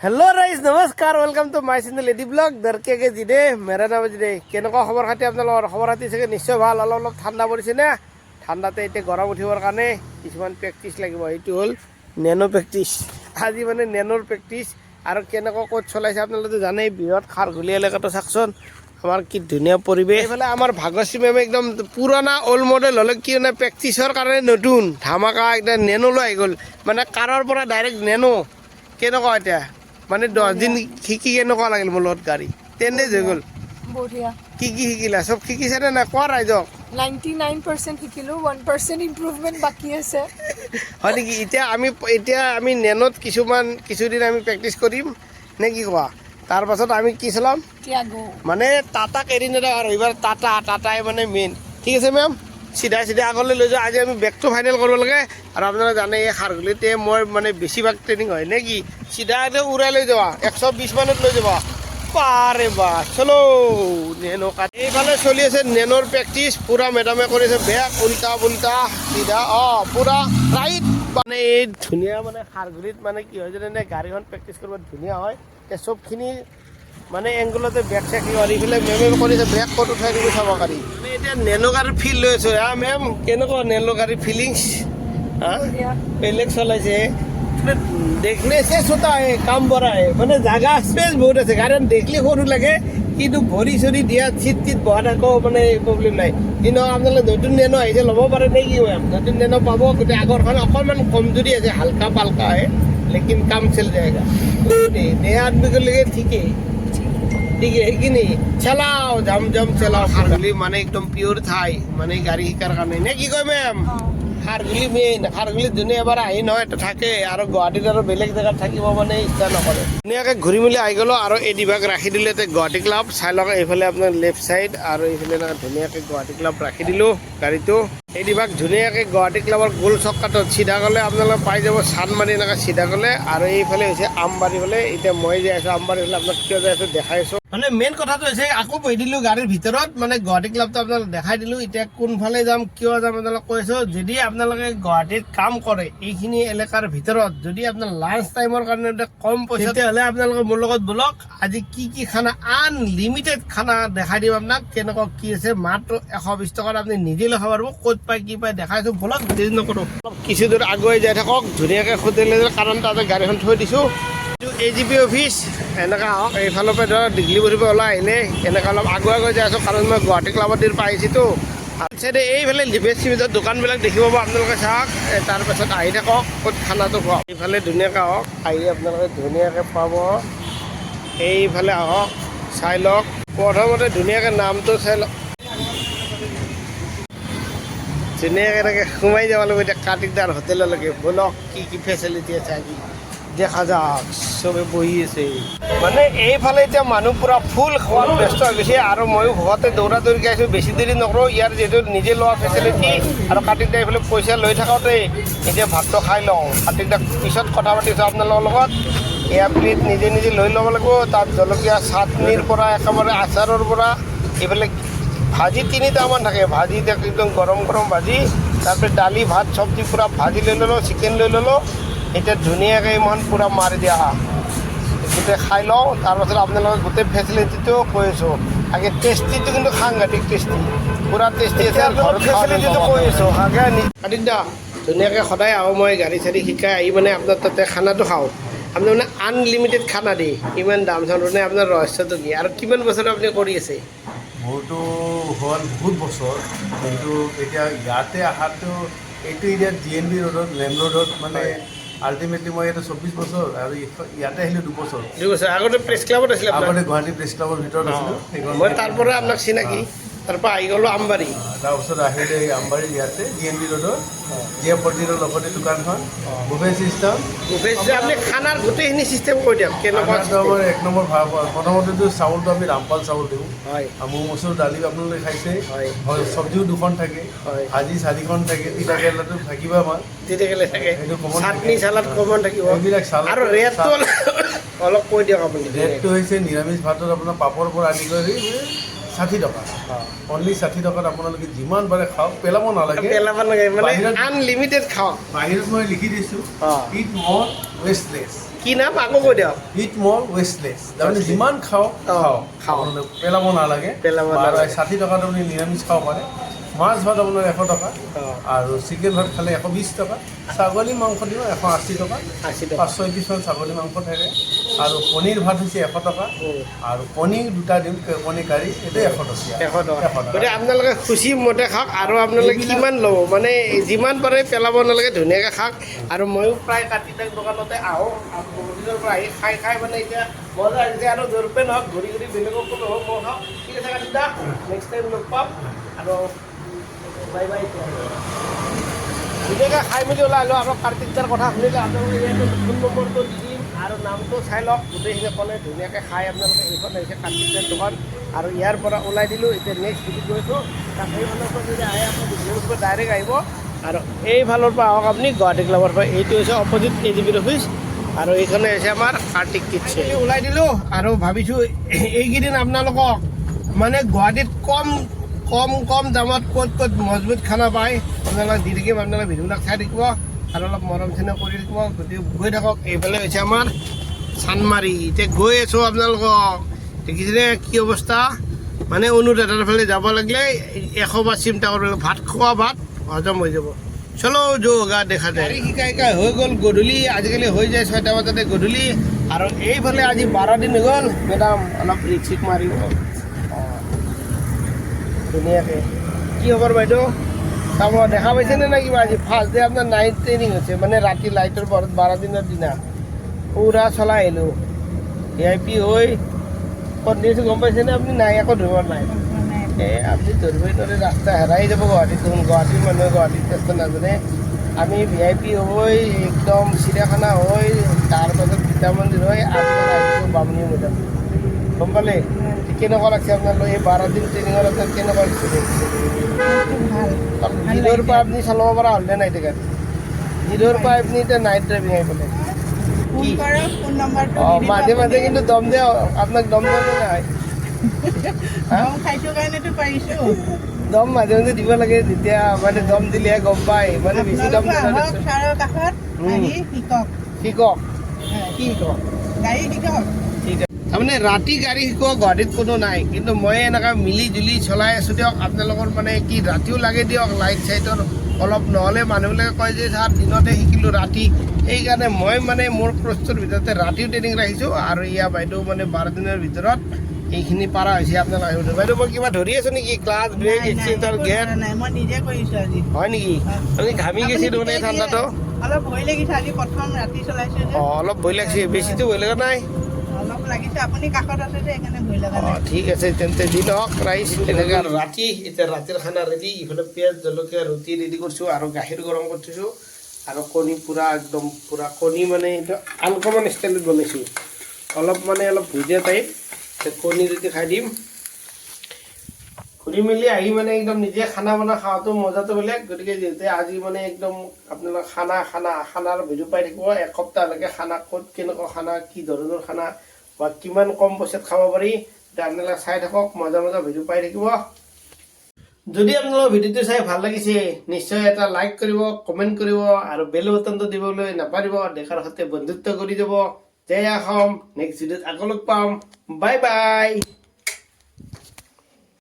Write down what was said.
Hello' ৰাইজ নমস্কাৰ welcome to my channel AD blog দৰকে কে জিদে মেৰা নাম জিদে কেনেকুৱা খবৰ খাতি আপোনালোকৰ খবৰ খাতি চাগে নিশ্চয় ভাল অলপ অলপ ঠাণ্ডা পৰিছে নে ঠাণ্ডাতে এতিয়া গৰম উঠিবৰ কাৰণে কিছুমান প্ৰেক্টিচ লাগিব সেইটো হ'ল নেনো প্ৰেক্টিচ আজি মানে নেনোৰ প্ৰেক্টিচ আৰু কেনেকুৱা ক'ত চলাইছে আপোনালোকে জানেই বৃহৎ খাৰঘুলি এলেকাটো চাওকচোন আমাৰ কি ধুনীয়া পৰিৱেশ এইফালে আমাৰ ভাগ্যশ্ৰী মেমে একদম পুৰণা অল্ড মডেল হ'লে কি মানে প্ৰেক্টিচৰ কাৰণে নতুন ধামাকা একদম নেনলৈ আহি গ'ল মানে কাৰৰ পৰা ডাইৰেক্ট নেনো কেনেকুৱা এতিয়া মানে দহ দিন শিকি কেনেকুৱা লাগিল মোৰ লগত গাড়ী। টেন ডেজ হৈ গ'ল। বঢ়িয়া। কি কি শিকিলা? চব শিকিছেনে নাই? কোৱা ৰাইজক। নাইণ্টি নাইন পাৰ্চেণ্ট শিকিলোঁ ওৱান পাৰ্চেণ্ট ইম্প্ৰুভমেণ্ট বাকী আছে। হয় নেকি? এতিয়া আমি এতিয়া আমি নেনত কিছুমান কিছুদিন আমি প্ৰেক্টিচ কৰিম। নে কি কোৱা? তাৰ পাছত আমি কি চলাম? মানে টাটাক এৰি নেদাওঁ আৰু এইবাৰ টাটা টাটাই মানে মেইন ঠিক আছে মেম চিধা চিধা আগলৈ লৈ যাওঁ। আজি আমি বেগটো ফাইনেল কৰিব লাগে। আৰু আপোনালোকে জানে, এই খাৰগুলিতে মই মানে বেছিভাগ ট্ৰেইনিং হয়। নে কি? চিধা একদম উৰাই লৈ যাবা। একশ বিছ মানত লৈ যাবা। পাৰে বা চলো, নেনো এইফালে চলি আছে নেনৰ প্ৰেক্টিচ পূৰা মেডামে কৰিছে বেগ উল্টা পুল্টা চিধা, অঁ, পূৰা ৰাইট মানে এই ধুনীয়া মানে খাৰগুলিত মানে কি হয় জানে গাড়ীখন প্ৰেক্টিচ কৰিব ধুনীয়া হয়। চবখিনি মানে এংগুলোতে ব্যাগ চেক কৰি পেলাই মেমে কৰিছে ব্ৰেক ক'ত উঠাই দিব চাব পাৰি এতিয়া নেনো গাড়ীৰ ফিল লৈছোঁ হা মেম কেনেকুৱা নেনো গাড়ীৰ ফিলিংছ হা বেলেগ চলাইছে দেখলে সে ছোটা হে কাম বড়া হে মানে জাগা স্পেস বহুত আছে। কারণ দেখলে সরু লাগে কিন্তু ভৰি চৰি দিয়া চিট চিট বহাত আকৌ মানে প্ৰব্লেম নাই। কিন্তু আপোনালোকে নতুন নেনো আহিছে ল'ব পাৰে নে কি মেম নতুন নেনো পাব গোটেই আগৰখন অকণমান কমজুৰি আছে হালকা পালকা হে লেকিন কাম চেল যায়গা নেহা আদমি লৈকে ঠিকেই। ઠીક હે કે નહીં ચલાવ જમજમ ચલાવ હારગુલી মানে একদম পিওর থাই মানে গাড়ি শিকার কাৰণে। নে কি কয় মেম হারগুলি মেইন হারগুলি যোনে এবাৰ আহি নহয় থাকে আৰু গুৱাহাটীত আৰু বেলেগ জেগাত থাকিব মানে ইচ্ছা নকৰে। ধুনীয়াকৈ ঘূৰি মেলি আহি গ'লোঁ আৰু এই ডিবাক ৰাখি দিলে গুৱাহাটী ক্লাব। চাই লওক এইফালে আপোনাৰ লেফ্ট ছাইড আৰু এইফালে ধুনীয়াকৈ গুৱাহাটী ক্লাব ৰাখি দিলোঁ গাড়ীটো। এই ডিভাগ ধুনীয়াকৈ গুৱাহাটী ক্লাবৰ গোল চক্কাটোত চিধা গ'লে আপোনালোকে পাই যাব চানমাৰি এনেকৈ চিধা গ'লে আৰু এইফালে হৈছে আমবাৰী ফালে এতিয়া মই যে আছোঁ আমবাৰী ফালে আপোনাক কিয় যাই আছোঁ দেখাই আছোঁ। মানে মেইন কথাটো হৈছে আকৌ বহি দিলোঁ গাড়ীৰ ভিতৰত মানে গুৱাহাটী ক্লাবটো আপোনালোক দেখাই দিলোঁ। এতিয়া কোনফালে যাম কিয় যাম আপোনালোক কৈছোঁ যদি আপোনালোকে গুৱাহাটীত কাম কৰে এইখিনি এলেকাৰ ভিতৰত যদি আপোনাৰ লাঞ্চ টাইমৰ কাৰণে কম পইচা তেতিয়াহ'লে আপোনালোকে মোৰ লগত বলক আজি কি কি খানা আনলিমিটেড খানা দেখাই দিম আপোনাক কেনেকুৱা কি আছে মাত্ৰ এশ বিছ টকাত আপুনি নিজে খাব পাৰিব ক'ত পায় কি পায় দেখাইছোঁ বলক দেৰি নকৰোঁ। কিছু দূৰ আগুৱাই যাই থাকক, ধুনীয়াকৈ হোটেল কাৰণ তাতে গাড়ীখন থৈ দিছোঁ। এ জি পি অফিচ এনেকৈ আহক, এইফালৰ পৰা ধৰক পুখুৰীৰ পৰা ওলাই আহিলে, এনেকৈ অলপ আগুৱাই গৈ যাই আছোঁ, কাৰণ মই গুৱাহাটী ক্লাবত পাই আহিছোঁতো চাইডে এইফালে লিভেজ চিভেজৰ দোকানবিলাক দেখিব পাব আপোনালোকে চাওক তাৰপাছত আহি থাকক, ক'ত খানাটো খুৱাওক। এইফালে ধুনীয়াকৈ আহক, আহি আপোনালোকে ধুনীয়াকৈ পাব। এইফালে আহক, চাই লওক। প্ৰথমতে ধুনীয়াকৈ নামটো চাই লওক। ধুনীয়াকৈ এনেকৈ সোমাই যাব লাগিব, এতিয়া কাটিকদাৰ হোটেললৈকে বলক কি কি ফেচিলিটি আছে আজি। দেখা যাওক চবে বহি আছে। মানে এইফালে এতিয়া মানুহ পূৰা ফুল খোৱাত ব্যস্ত হৈ গৈছে আৰু ময়ো ঘৰতে দৌৰা দৌৰিকৈ আছোঁ, বেছি দেৰি নকৰোঁ। ইয়াৰ যিহেতু নিজে লোৱা ফেচিলিটি আৰু কাটিকদা এইফালে পইচা লৈ থাকোঁতে এতিয়া ভাতটো খাই লওঁ। কাটিকদা পিছত কথা পাতিছোঁ আপোনালোকৰ লগত। এয়া প্লেট নিজে নিজে লৈ ল'ব লাগিব, তাত জলকীয়া, চাটনিৰ পৰা, একেবাৰে আচাৰৰ পৰা। এইফালে ভাজি তিনিটামান থাকে। ভাজি থাকে একদম গৰম গৰম ভাজি। তাৰপিছত দালি ভাত চব্জি পূৰা ভাজি লৈ ল'লোঁ চিকেন লৈ ল'লোঁ। এতিয়া ধুনীয়াকৈ ইমান পূৰা মাৰি দিয়া। গোটেই খাই লওঁ। তাৰপাছত আপোনালোকক গোটেই ফেচিলিটিটো কৈ আছোঁ। আগে টেষ্টিটো কিন্তু সাংঘাতিক টেষ্টি পূৰা টেষ্টি আছে ফেচিলিটিটো কৈ আছোঁ। আগে আদিত্যা ধুনীয়াকৈ সদায় আহোঁ মই গাড়ী চাড়ী শিকাই আহি মানে আপোনাৰ তাতে খানাটো খাওঁ। আপুনি মানে আনলিমিটেড খানা দিয়ে ইমান দাম চাম মানে আপোনাৰ ৰহস্যটো কি? আৰু কিমান বছৰ আপুনি কৰি আছে? মোৰতো হ'ল বহুত বছৰ কিন্তু এতিয়া ইয়াতে অহাটো এইটো এতিয়া জি এন বি ৰোডত লেম ৰোডত মানে আল্টিমেটলি মই ইয়াতে চৌব্বিছ বছৰ আৰু ইয়াতে আহিলোঁ দুবছৰ। দুবছৰ আগতে প্ৰেছ ক্লাবত আছিলে আগতে গুৱাহাটী প্ৰেছ ক্লাবৰ ভিতৰত আছিলোঁ। মই তাৰ পৰা আপোনাক চিনাকি। তাৰ পৰা আহি গ'লোঁ আমবাৰী তাৰপিছত আহিলে আমবাৰী ইয়াতে জি এন বি ৰোডত জিয়া পল্টিৰৰ লগতে দোকানখন। বুফে চিষ্টেম বুফে আপুনি খানাৰ গোটেইখিনি চিষ্টেম কৈ দিয়ক কেনেকুৱা আমাৰ এক নম্বৰ ভালো প্ৰথমতেতো চাউলটো আমি ৰামপাল চাউল দিওঁ। হয়। আৰু মৌ মচুৰ দালি আপোনালোকে খাইছে। হয়। চব্জিও দুখন থাকে। হয়। ভাজি চাৰিখন থাকে। তিতা কেৰেলাটো থাকিব আমাৰ। তেতিয়াহ'লে থাকে। সেইটো common চাটনি। চালাড কমন থাকিব। এইবিলাক চালাড আৰু ৰেটটো অলপ- অলপ কৈ দিয়ক আপুনি। ৰেটটো হৈছে নিৰামিষ ভাতত আপোনাৰ পাপৰ পৰা আদি কৰি ষাঠি টকা। অনলি ষাঠি টকাত আপোনালোকে যিমান পাৰে খাওক পেলাব নালাগে। পেলাব নালাগে মানে আনলিমিটেড খাওক। বাহিৰত মই লিখি দিছোঁ ইট মোৰ ৱেষ্টলেছ কি নাম? আকৌ কৈ দিয়ক। ইট মোৰ ৱেষ্টলেছ তাৰমানে যিমান খাওক খাওক। খাওঁ খাওঁ। পেলাব নালাগে। পেলাব নালাগে। ষাঠি টকাত আপুনি নিৰামিষ খাব পাৰে। মাছ ভাত আপোনাৰ এশ টকা আৰু চিকেন ভাত খালে এশ বিছ টকা ছাগলী মাংস দিব এশ আশী টকা পাঁচ ছয় পিছমান ছাগলী মাংস থাকে। আৰু পনীৰ ভাত হৈছে এশ টকা আৰু কণী দুটা দিম কণী কাৰী এইটো এশ টকীয়া এশ টকা। গতিকে আপোনালোকে খুচি মতে খাওক আৰু আপোনালোকে কিমান ল'ব? মানে যিমান পাৰে পেলাব নালাগে ধুনীয়াকৈ খাওক। আৰু ময়ো প্ৰায় কাটি তাক দোকানতে আহোঁ আৰু পৰা আহি খাই খাই মানে এতিয়া মজা আহিছে আৰু জৰুপে নহওক ঘূৰি ঘূৰি বেলেগক ক'লো হওক মই খাওঁ। ঠিক আছে কাটিদা নেক্সট টাইম লগ পাম। আৰু ধুনীয়াকৈ খাই মেলি ওলাই আহিলোঁ আৰু কাৰ্তিক দাৰ কথা শুনিলে আপোনালোকে ফোন নম্বৰটো দিম আৰু নামটো চাই লওক। গোটেইখিনি ক'লে ধুনীয়াকৈ খাই আপোনালোকে এইখন আহিছে কাৰ্তিক দাৰ দোকান। আৰু ইয়াৰ পৰা ওলাই দিলোঁ, এতিয়া নেক্সট ভিডিঅ' গৈছোঁ তাত সেইফালৰ পৰা যদি আহে আপুনি ভিডিঅ'ৰ ডাইৰেক্ট আহিব। আৰু এইফালৰ পৰা আহক আপুনি, গুৱাহাটী ক্লাবৰ পৰা। এইটো হৈছে অপজিট এ জি বিৰ অফিচ আৰু এইখনে হৈছে আমাৰ কাৰ্তিক কিটছে ওলাই দিলোঁ আৰু ভাবিছোঁ, এইকেইদিন আপোনালোকক মানে গুৱাহাটীত কম কম কম দামত ক'ত ক'ত মজবুত খানা পায় আপোনালোকে দি থাকিম আপোনালোকে ভিডিঅ'বিলাক চাই থাকিব আৰু অলপ মৰম চেনেহ কৰি থাকিব। গতিকে গৈ থাকক, এইফালে হৈছে আমাৰ চানমাৰি। এতিয়া গৈ আছোঁ আপোনালোকক। দেখিছেনে কি অৱস্থা? মানে অনুৰাধাৰ ফালে যাব লাগিলে এশ বাৰ চিন্তা কৰিব ভাত খোৱা ভাত হজম হৈ যাব। চলো যোগা দেখা যায়। শিকাই শিকাই হৈ গ'ল গধূলি, আজিকালি হৈ যায় ছয়টা বজাতে গধূলি। আৰু এইফালে আজি বাৰ দিন হৈ গ'ল, মেডাম অলপ ৰিক্সিক মাৰিব। ধুনীয়াকৈ। কি খবৰ বাইদেউ? চাব দেখা পাইছেনে না কিবা? আজি ফাৰ্ষ্ট ডে আপোনাৰ নাইট ট্ৰেইনিং হৈছে মানে ৰাতি লাইটৰ পৰত বাৰ দিনৰ দিনা। পূৰা চলাই আহিলোঁ। ভি আই পি হৈ ক'ত নিছোঁ গম পাইছেনে আপুনি নাই, একো ধৰিব নাই। এই আপুনি ধৰিবই নোৱাৰে, ৰাস্তা হেৰাই যাব গুৱাহাটীত। দেখোন গুৱাহাটীৰ মানুহে গুৱাহাটীত ৰাস্তা নাজানে। আমি ভি আই পি হৈ একদম চিৰিয়াখানা হৈ তাৰপাছত গীতা মন্দিৰ হৈ আপোনাৰ আহিছোঁ বামুণী মৈদাম গম পালে? কেনেকুৱা লাগছে আপোনালোক এই বাৰ দিন ট্ৰেইনিঙৰ আপোনাৰ কেনেকুৱা লাগিছে জিৰ'ৰ পৰা আপুনি চলাব পৰা হ'লনে নাই টিকেট জিৰ'ৰ পৰা আপুনি এতিয়া নাইট ড্ৰাইভিং আহি পেলাই অঁ মাজে মাজে কিন্তু দম দিয়ে আপোনাক দম দিয়ে নে নাই হা? গম খাইছোঁ কাৰণেতো পাৰিছোঁ। দম মাজে মাজে দিব লাগে যেতিয়া মানে দম দিলেহে গম পায়। মানে বেছি দম শিকক। শিকক। হয়। গাড়ী শিকক। তাৰমানে ৰাতি গাড়ী শিকোৱা গুৱাহাটীত কোনো নাই কিন্তু মই এনেকুৱা মিলি জুলি চলাই আছোঁ দিয়ক। আপোনালোকৰ মানে কি ৰাতিও লাগে দিয়ক লাইট চাইটৰ অলপ নহ'লে মানুহবিলাকে কয় যে ছাৰ দিনতে শিকিলোঁ ৰাতি। সেইকাৰণে মই মানে মোৰ প্ৰস্তুৰ ভিতৰতে ৰাতিও ট্ৰেইনিং ৰাখিছোঁ আৰু ইয়া বাইদেউ মানে বাৰ দিনৰ ভিতৰত এইখিনি পাৰা হৈছে আপোনালোকে আহিব বাইদেউ মই কিবা ধৰি আছোঁ নেকি? ক্লাছ ব্ৰেক নাই, নাই, এক্সিলেটাৰ একো গেট মই নিজে কৰিছোঁ আজি। হয় নেকি? আপুনি ঘামি গৈছে দেখোন ঠাণ্ডাটো? অলপ ভয় লাগিছে আজি প্ৰথম ৰাতি চলাইছোঁ অঁ অলপ ভয় লাগিছে বেছিতো ভয় লগা নাই। ঠিক আছে তেন্তে দি লওক ৰাইচ। এনেকৈ আৰু ৰাতি এতিয়া ৰাতিৰ খানা ৰেডি ইফালে পিঁয়াজ জলকীয়া ৰুটি ৰেডি কৰিছোঁ আৰু গাখীৰ গৰম কৰি থৈছোঁ আৰু কণী পূৰা একদম পূৰা কণী মানে এইটো আনকমন ষ্টাইলত বনাইছোঁ। অলপ মানে অলপ ভুজীয়া টাইপ কণী ৰুটি খাই দিম। ঘূৰি মেলি আহি মানে একদম নিজে খানা বনাই খোৱাটো মজাটো বেলেগ। গতিকে যিহেতু আজি মানে একদম আপোনালোক খানা খানা খানাৰ ভিডিঅ' পাই থাকিব। এসপ্তাহলৈকে খানা ক'ত কেনেকুৱা খানা কি ধৰণৰ খানা বা কিমান কম পইচাত খাব পাৰি আপোনালোকে চাই থাকক, মজা মজা ভিডিঅ' পাই থাকিব। যদি আপোনালোকৰ ভিডিঅ'টো চাই ভালো লাগিছে, নিশ্চয় এটা লাইক কৰিব কমেণ্ট কৰিব, আৰু বেল বটনটো দিবলৈ নাপাৰিব দেখাৰ সৈতে বন্ধুত্ব কৰি যাব। জয় অসম নেক্সট ভিডিঅ'ত আকৌ পাম। Bye bye